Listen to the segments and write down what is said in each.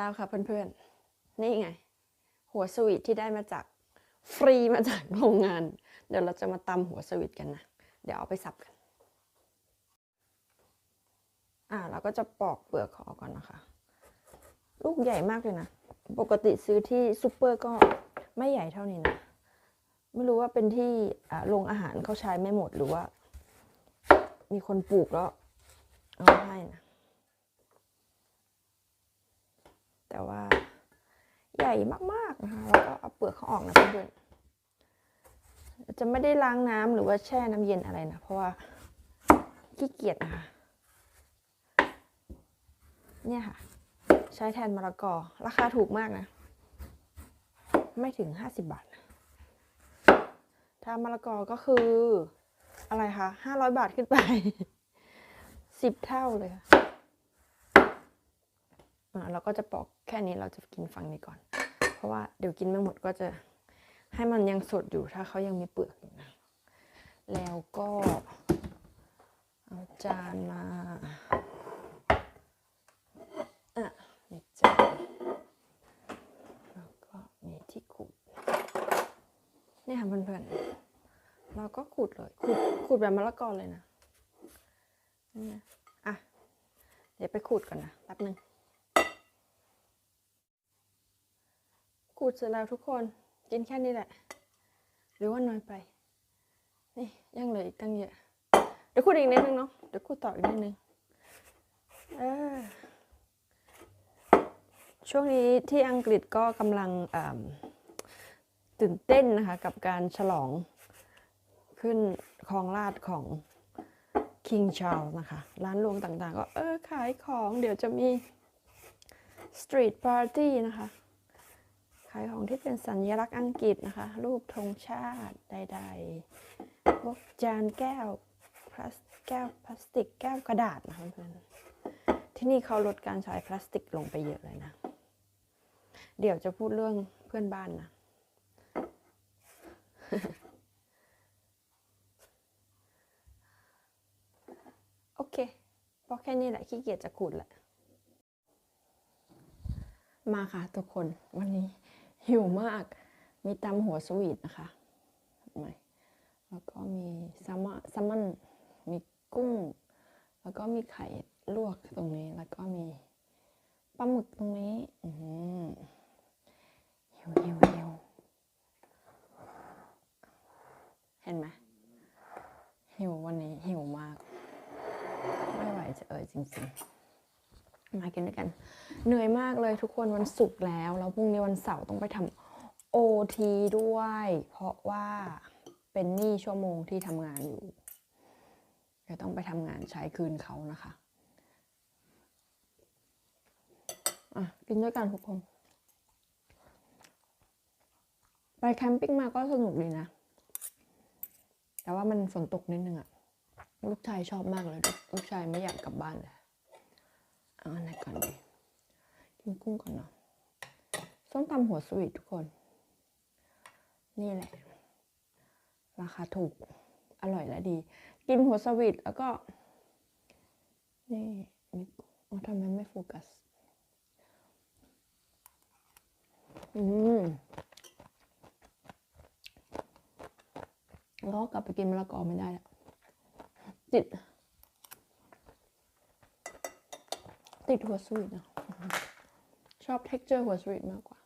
แล้วค่ะเพื่อนๆ นี่ไง หัวสวีทที่ได้มาจากฟรีมาจากโรงงาน เดี๋ยวเราจะมาตำหัวสวีทกันนะ เดี๋ยวเอาไปสับกัน อ่าเราก็จะปอกเปลือกขออกก่อนนะคะ ลูกใหญ่มากเลยนะ ปกติซื้อที่ซูเปอร์ก็ไม่ใหญ่เท่านี้นะ ไม่รู้ว่าเป็นที่โรงอาหารเขาใช้ไม่หมดหรือว่า มีคนปลูกแล้วเอาให้นะ แต่ว่าใหญ่มากๆนะคะแล้วก็เอาเปลือกเขาออกนะเพื่อนๆจะไม่ได้ล้างน้ำหรือว่าแช่น้ำเย็นอะไรนะ เพราะว่าขี้เกียจนะคะเนี่ยค่ะ ใช้แทนมะละกอ ราคาถูกมากนะ ไม่ถึง50บาทถ้ามะละกอก็คือ อะไรคะ500บาทขึ้นไป10เท่าเลยค่ะ เราก็จะปอกแค่นี้เราจะกินฝั่งนี้ก่อน เพราะว่าเดี๋ยวกินไม่หมดก็จะให้มันยังสดอยู่ถ้าเขายังมีเปลือกอยู่นะแล้วก็เอาจานมาอะมีจานแล้วก็มีที่ขูดเนี่ยค่ะเพื่อนๆเราก็ขูดเลยขูดขูดแบบมะละกอเลยนะนี่นะอะเดี๋ยวไปขูดก่อนนะแป๊บหนึ่ง ขูดเสร็จแล้วทุกคนกินแค่นี้แหละ หรือว่าน้อยไป นี่ยังเหลืออีกตั้งเยอะเดี๋ยวขูดอีกนิดนึงเนาะเดี๋ยวขูต่ออีกนิดนึงเออช่วงนี้ที่อังกฤษก็กำลังตื่นเต้นนะคะ กับการฉลองขึ้นครองราชของ King Charles นะคะ ร้านรวงต่างๆ ก็เออขายของเดี๋ยวจะมี Street Party นะคะ ขายของที่เป็นสัญลักษณ์อังกฤษนะคะ รูปธงชาติใดๆพวกจานแก้วพลาสแก้วพลาสติกแก้วกระดาษนะคะเพื่อนๆที่นี่เขาลดการใช้พลาสติกลงไปเยอะเลยนะ เดี๋ยวจะพูดเรื่องเพื่อนบ้านนะโอเคพอแค่นี้แหละขี้เกียจจะขูดแหละ มาค่ะทุกคนวันนี้ หิวมาก มีตำหัวสวีทนะคะแล้วก็มีแซลมอนแซลมอนมีกุ้ง แล้วก็มีไข่ลวกตรงนี้ แล้วก็มีปลาหมึกตรงนี้หิวหิวหิวเห็นไหมหิววันนี้หิวมาก ไม่ไหวจะเอ่ยจริง ๆ มากินด้วยกัน เหนื่อยมากเลยทุกคนวันศุกร์แล้ว แล้วพรุ่งนี้วันเสาร์ต้องไปทำโอทีด้วย เพราะว่าเป็นหนี้ชั่วโมงที่ทำงานอยู่เดี๋ยวต้องไปทำงานใช้คืนเขานะคะอะกินด้วยกันทุกคน ไปแคมปิ้งมาก็สนุกดีนะ แต่ว่ามันฝนตกนิดนึงอะลูกชายชอบมากเลย ลูกชายไม่อยากกลับบ้านเลย เอาอันไหนก่อนดีกินกุ้งก่อนเนาะส้มตำหัวสวีททุกคน นี่แหละ ราคาถูก อร่อยและดี กินหัวสวีทแล้วก็ นี่มีอ๋อทำไมไม่โฟกัส อืมแล้วก็กลับไปกินมะละกอไม่ได้แล้วติด ติดหัวสวีทนะชอบ texture หัวสวีทมากกว่า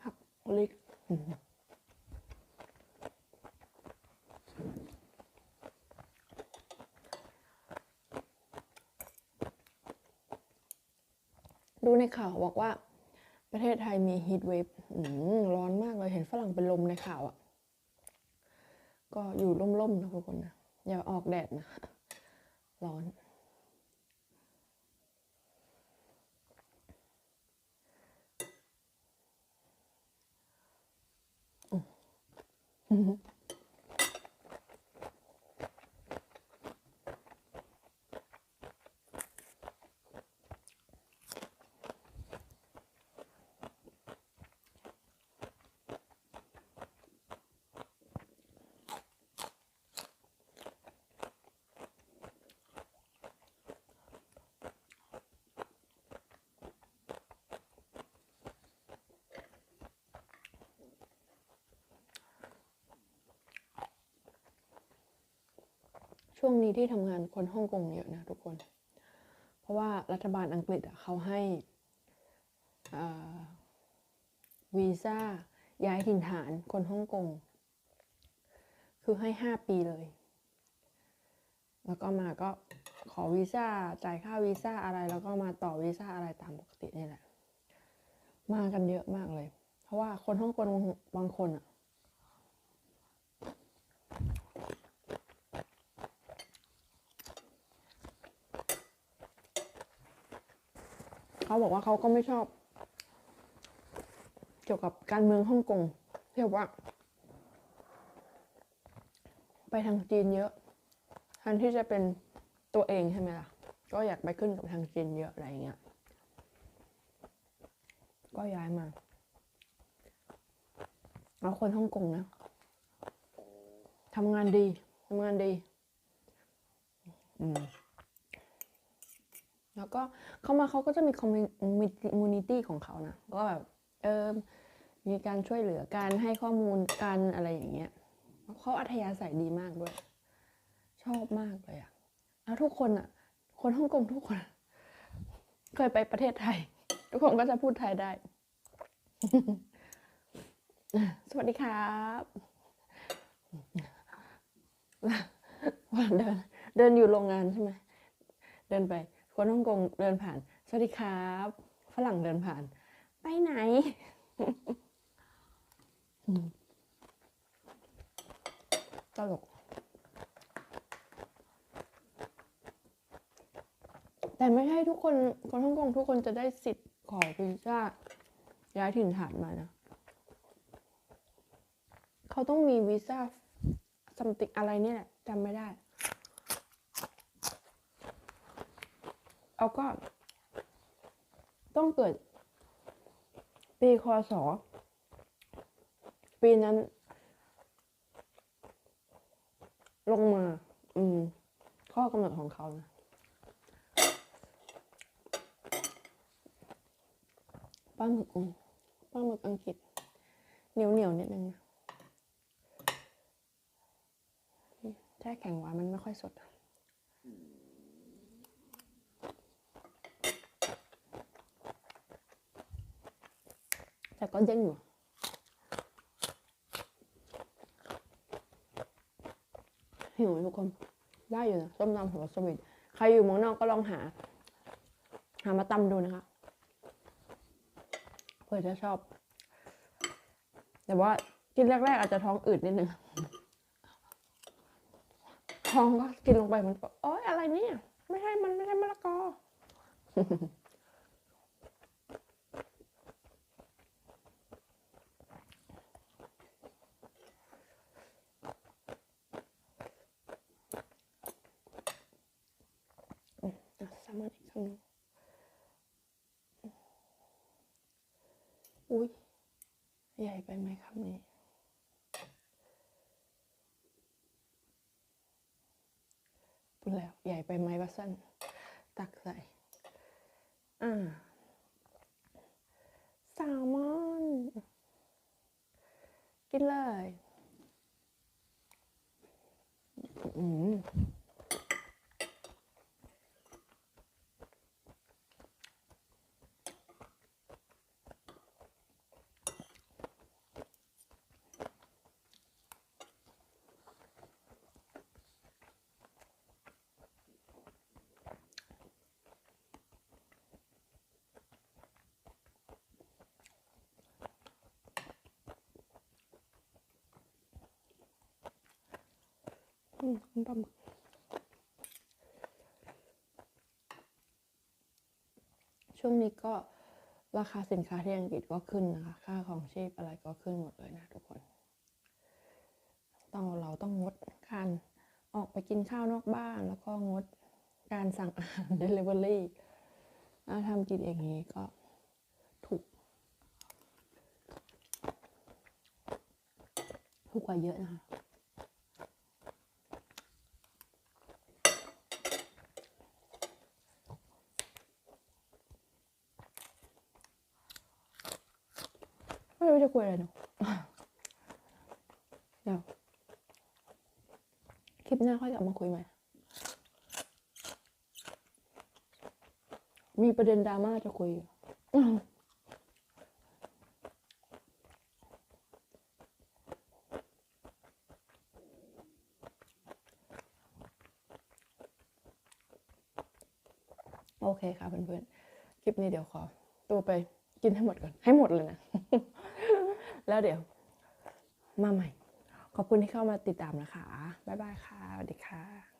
ผักลิกดูในข่าวบอกว่า ประเทศไทยมีฮีทเวฟร้อนมากเลย เห็นฝรั่งเป็นลมในข่าวอะ่ะ ก็อยู่ร่มๆนะทุกคนนะ อย่าออกแดดนะ ร้อน อืม ช่วงนี้ที่ทำงานคนฮ่องกงเยอะนะทุกคน เพราะว่ารัฐบาลอังกฤษเขาให้วีซ่าย้ายถิ่นฐานคนฮ่องกง คือให้ห้าปีเลย แล้วก็มาก็ขอวีซ่าจ่ายค่าวีซ่าอะไร แล้วก็มาต่อวีซ่าอะไรตามปกตินี่แหละ มากันเยอะมากเลย เพราะว่าคนฮ่องกงบางคนอะ เขาบอกว่าเขาก็ไม่ชอบ เกี่ยวกับการเมืองฮ่องกงเรียกว่า ไปทางจีนเยอะแทนที่จะเป็นตัวเองใช่ไหมล่ะ ก็อยากไปขึ้นกับทางจีนเยอะอะไรเงี้ย ก็ย้ายมาแล้วคนฮ่องกงนะทำงานดีทำงานดี อืม แล้วก็เข้ามาเขาก็จะมีคอมมูนิตี้ของเขานะก็แบบเออมีการช่วยเหลือการให้ข้อมูลกันอะไรอย่างเงี้ยเขาอัธยาศัยดีมากด้วย ชอบมากเลยอะแล้วทุกคนอะคนฮ่องกงทุกคน เคยไปประเทศไทย ทุกคนก็จะพูดไทยได้ สวัสดีครับวันเดินเดินอยู่โรงงานใช่ไหมเดินไป คนฮ่องกงเดินผ่าน สวัสดีครับ ฝรั่งเดินผ่าน ไปไหน ตลก แต่ไม่ใช่ทุกคน คนฮ่องกงทุกคนจะได้สิทธิ์ขอวีซ่าย้ายถิ่นฐานมานะ เขาต้องมีวีซ่าซัมติอะไรนี่แหละจำไม่ได้ เอาก็ ต้องเกิด ปีคศปีนั้น ลงมา อืม ข้อกำหนดของเขานะปลาหมึกองปลาหมึกอังกฤษ เหนียวเหนียวนิดนึงนะแช่แข็งไว้มันไม่ค่อยสด แต่ก็เด้งอยู่หิวทุกคน ได้อยู่นะส้มตำหัวสวีทใครอยู่เมืองนอกก็ลองหา หามาตำดูนะคะเผื่อจะชอบ แต่ว่ากินแรก ๆ อาจจะท้องอืดนิดนึงท้องก็กินลงไปมันก็โอ๊ยอะไรเนี่ย ไม่ใช่มันไม่ใช่มะละกอะแซลมออีกครั้งหนึงอุ้ยใหญ่ไปไหมคำนี้พูดแล้ว ใหญ่ไปไหมวะสั้น ตักใส่ อ่าแซลมอน กินเลย อืม อืมคุณปลาหมึกช่วงนี้ก็ราคาสินค้าที่อังกฤษก็ขึ้นนะคะ ค่าของชีพอะไรก็ขึ้นหมดเลยนะทุกคน ต้องเราต้องงดการออกไปกินข้าวนอกบ้าน แล้วก็งดการสั่งอาหาร Delivery ถ้าทำกินเองงนี้ก็ถูก ถูกกว่าเยอะนะคะ ไม่รู้จะคุยอะไรเนาะเดี๋ยวคลิปหน้าค่อยกลับมาคุยใหม่ มีประเด็นดราม่าจะคุยโอเคค่ะเพื่อนๆ คลิปนี้เดี๋ยวขอตัวไปกินให้หมดก่อน ให้หมดเลยนะ แล้วเดี๋ยว มาใหม่ ขอบคุณที่เข้ามาติดตามนะคะ บ๊ายบายค่ะ สวัสดีค่ะ